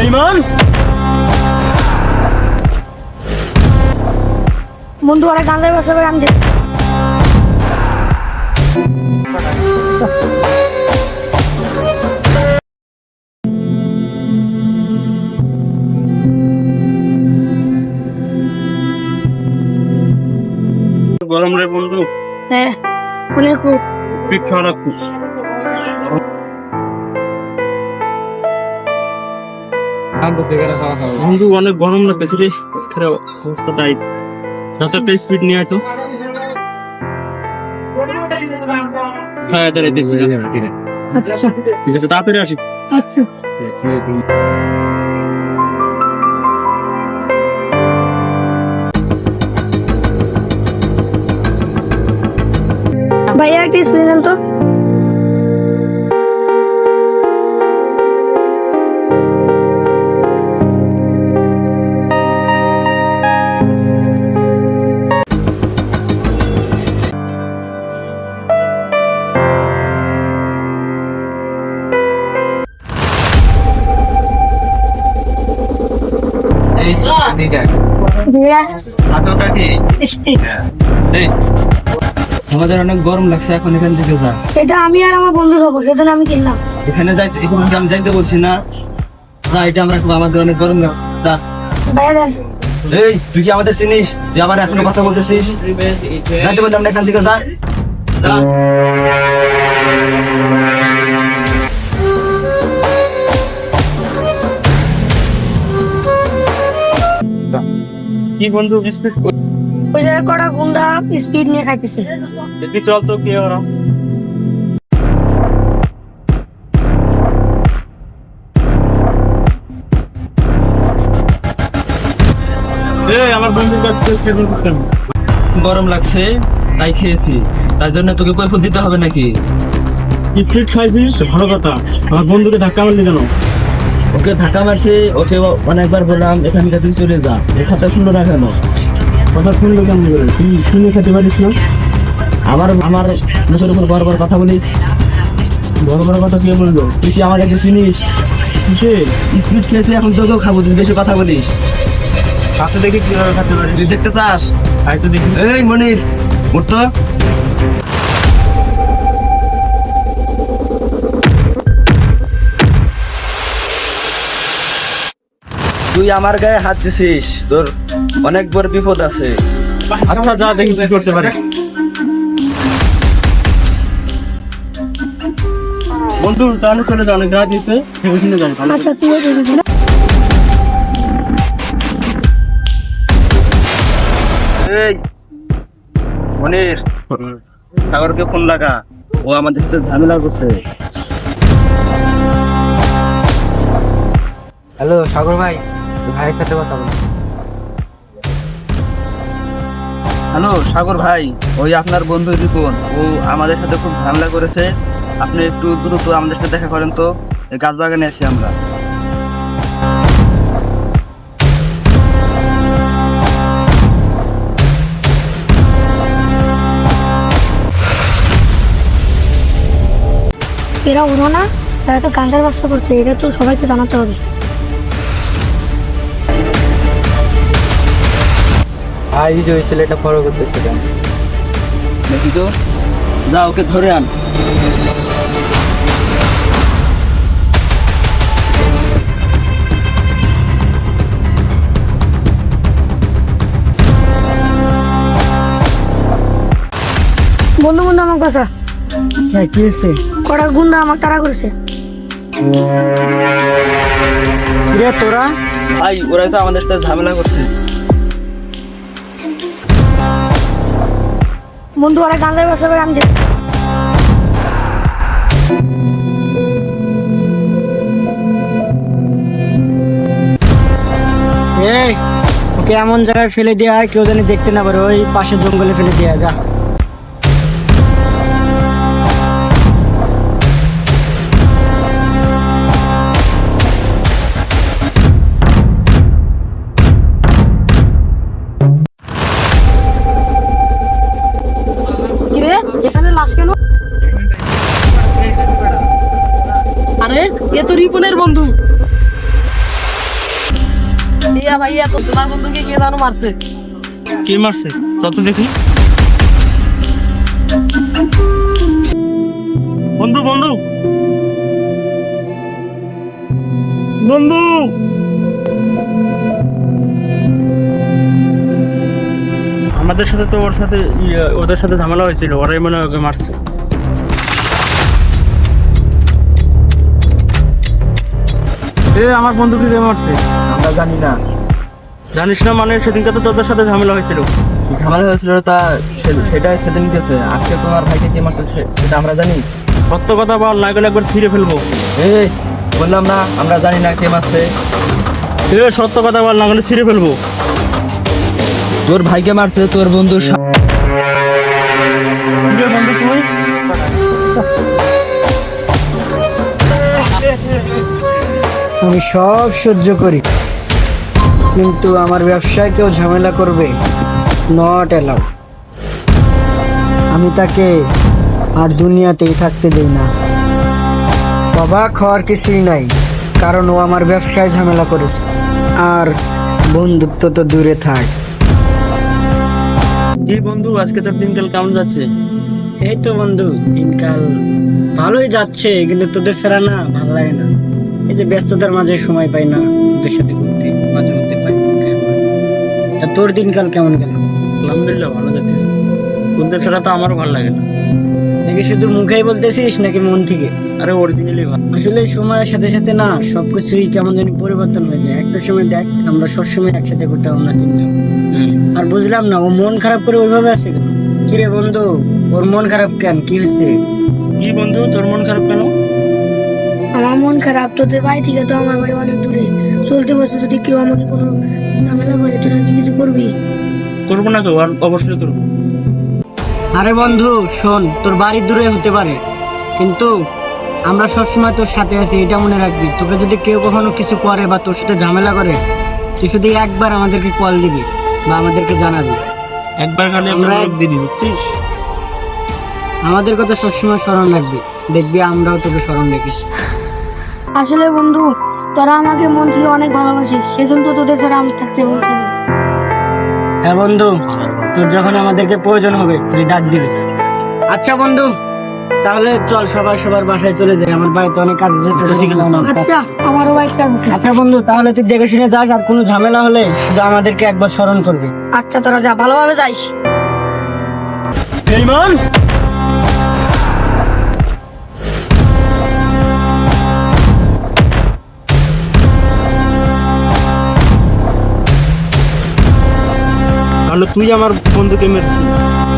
বেইমান বন্ধু ওরা গান্ধার ব্যবসা করে আমি দেখছি গরম রে বন্ধু। হ্যাঁ অনেক খাওয়া বন্ধু অনেক গরম লাগতেছে রে। খারাপ অবস্থা টাইট যত একটা স্পিড নিয়ে হ্যাঁ আচ্ছা। ঠিক আছে তাড়াতাড়ি আসি। আচ্ছা। ভাইয়া একটা স্প্রে দেন তো। আমাদের অনেক গরম লাগছে এখন এখান থেকে যা। এটা আমি আর আমার বন্ধু খাব সেজন্য আমি কিনলাম। এখানে যাইতে এখানে আমি যাইতে বলছি না? যা এটা আমরা খাব, আমাদের অনেক গরম লাগছে। যা। এই তুই কি আমাদের চিনিস? তুই আবার এখনও কথা বলতেছিস? যাইতে বললাম না এখান থেকে যা। কি বন্ধু বিস্কুট? ওই জায়গায় কটা গুন্ডা স্পিড নিয়ে খাইতেছে। দেখি চল তো কে ওরা আমার বন্ধুর কাছে গরম লাগছে তাই খেয়েছি। তাই জন্য তোকে কৈফত দিতে হবে নাকি? স্পিড খাইছিস? ভালো কথা। আমার বন্ধুকে ধাক্কা মারলি কেন? ওকে ধাক্কা মারছে ওকে অনেকবার বললাম এখান থেকে তুই চলে যা। এ কথা শুনলো না কেন কথা শুনলো কেমন করে? তুই শুনে খেতে পারিস না? আমার আমার মুখের উপর বারবার কথা বলিস। বড় বড় কথা কে বলল? তুই কি আমাকে চিনিস? কে স্পিড খেয়েছে এখন তোকেও খাব তুই বেশি কথা বলিস। হাতে দেখি কীভাবে খেতে পারিস। তুই দেখতে চাস? তাই তো দেখি। এই মনির উঠতো তুই আমার গায়ে হাত দিছিস তোর অনেক বড় বিপদ আছে। আচ্ছা যা দেখি কি করতে পারে। বন্ধু তাহলে চলে যা অনেক রাত ভেবে শুনে ভালো আচ্ছা না? এই মনির সাগরকে ফোন লাগা। ও আমাদের সাথে ঝামেলা করছে। হ্যালো সাগর ভাই। ভাইয়ের সাথে কথা বল। হ্যালো সাগর ভাই। ওই আপনার বন্ধু রিপন ও আমাদের সাথে খুব ঝামেলা করেছে। আপনি একটু দ্রুত আমাদের সাথে দেখা করেন তো। এই গাছ বাগানে আছি আমরা। এরা উড়ো না তারা তো গান্ধার ব্যবসা করছে এটা তো সবাইকে জানাতে হবে। ভাই এই যে ওই ছেলেটা ফলো করতেছে কেন দেখি তো। যা ওকে ধরে আন। বন্ধু বন্ধু আমার বাসা হ্যাঁ কি হয়েছে? কটা গুন্ডা আমার তারা করছে। রে তোরা? ভাই ওরাই তো আমাদের সাথে ঝামেলা করছে। বন্ধু, ওরা গান ব্যবসা সবাই আমি দেখছি। ওকে এমন জায়গায় ফেলে দেওয়া হয়, কেউ জানি দেখতে না পারে, ওই পাশে জঙ্গলে ফেলে দেওয়া যা। বন্ধু। ভাইয়া তো তোমার বন্ধুকে কে জানো মারছে? কে মারছে? চল তো দেখি। বন্ধু বন্ধু। বন্ধু। আমাদের সাথে তো ওর সাথে ইয়ে, ওদের সাথে ঝামেলা হয়েছিল ওরাই মনে হয় ওকে মারছে। এ আমার বন্ধুকে কে মারছে। আমরা জানি না। জানিস না মানে সেদিনকে তো তোদের সাথে ঝামেলা হয়েছিল। ঝামেলা হয়েছিল তা সেটা সেদিন গেছে। আজকে তোমার ভাইকে কে মারছে সেটা আমরা জানি। সত্য কথা বল না গেলে একবার ছিঁড়ে ফেলব। এই বললাম না আমরা জানি না কে মারছে। এ সত্য কথা বল না গেলে ছিঁড়ে ফেলব। তোর ভাইকে মারছে তোর বন্ধু আমি সব সহ্য করি। কিন্তু আমার ব্যবসায় কেউ ঝামেলা করবে। নট অ্যালাউ আমি তাকে আর দুনিয়াতেই থাকতে দেই না। অবাক হওয়ার কিছুই নাই কারণ ও আমার ব্যবসায় ঝামেলা করেছে। আর বন্ধুত্ব তো দূরে থাক। কি বন্ধু আজকে তোর দিনকাল কেমন যাচ্ছে? এই তো বন্ধু দিনকাল ভালোই যাচ্ছে কিন্তু তোদের ফেরা না ভালো লাগে না। যে ব্যস্ততার মাঝে সময় পাই না তোদের সাথে ঘুরতে মাঝে মধ্যে পাই সময়। তা তোর দিনকাল কেমন গেল? আলহামদুলিল্লাহ ভালো যাচ্ছে তোদের ছাড়া তো আমারও ভালো লাগে না। নাকি শুধু মুখেই বলতেছিস নাকি মন থেকে? আরে অরিজিনালি ভালো। আসলে সময়ের সাথে সাথে না সব কিছুই কেমন জানি পরিবর্তন হয়ে যায়। একটা সময় দেখ আমরা সবসময় একসাথে করতাম না তিনজন। আর বুঝলাম না ও মন খারাপ করে ওইভাবে আছে কেন? কিরে বন্ধু ওর মন খারাপ কেন? কি হচ্ছে কি বন্ধু তোর মন খারাপ কেন? আমার মন খারাপ তোদের বাড়ি থেকে তো আমার বাড়ি অনেক দূরে। চলতে বসে যদি কেউ আমাকে কোনো ঝামেলা করে তোরা কি কিছু করবি? করব না কেউ অবশ্যই করব। আরে বন্ধু শোন তোর বাড়ি দূরে হতে পারে। কিন্তু আমরা সবসময় তোর সাথে আছি এটা মনে রাখবি। তোকে যদি কেউ কখনো কিছু করে বা তোর সাথে ঝামেলা করে তুই শুধু একবার আমাদেরকে কল দিবি বা আমাদেরকে জানাবি। একবার খালি আমরা দিদি বুঝছিস? আমাদের কথা সবসময় স্মরণ রাখবি। দেখবি আমরাও তোকে স্মরণ রেখিস আসলে বন্ধু তোরা আমাকে মন থেকে অনেক ভালোবাসিস সেজন্য তো তোদের ছাড়া আমি থাকতে বলছি। হ্যাঁ বন্ধু তোর যখন আমাদেরকে প্রয়োজন হবে তুই ডাক দিবি। আচ্ছা বন্ধু তাহলে চল সবাই সবার বাসায় চলে যাই আমার বাড়িতে অনেক কাজ। আচ্ছা আমারও বাইক কাঁদছে আচ্ছা বন্ধু তাহলে তুই দেখে শুনে যাস আর কোনো ঝামেলা হলে শুধু আমাদেরকে একবার স্মরণ করবি। আচ্ছা তোরা যা ভালোভাবে যাইস। বেইমান তাহলে তুই আমার বন্ধুকে মেরেছিস।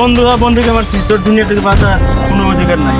বন্ধু আর বন্ধুকে আমার তোর দুনিয়া থেকে বাঁচার কোনো অধিকার নাই।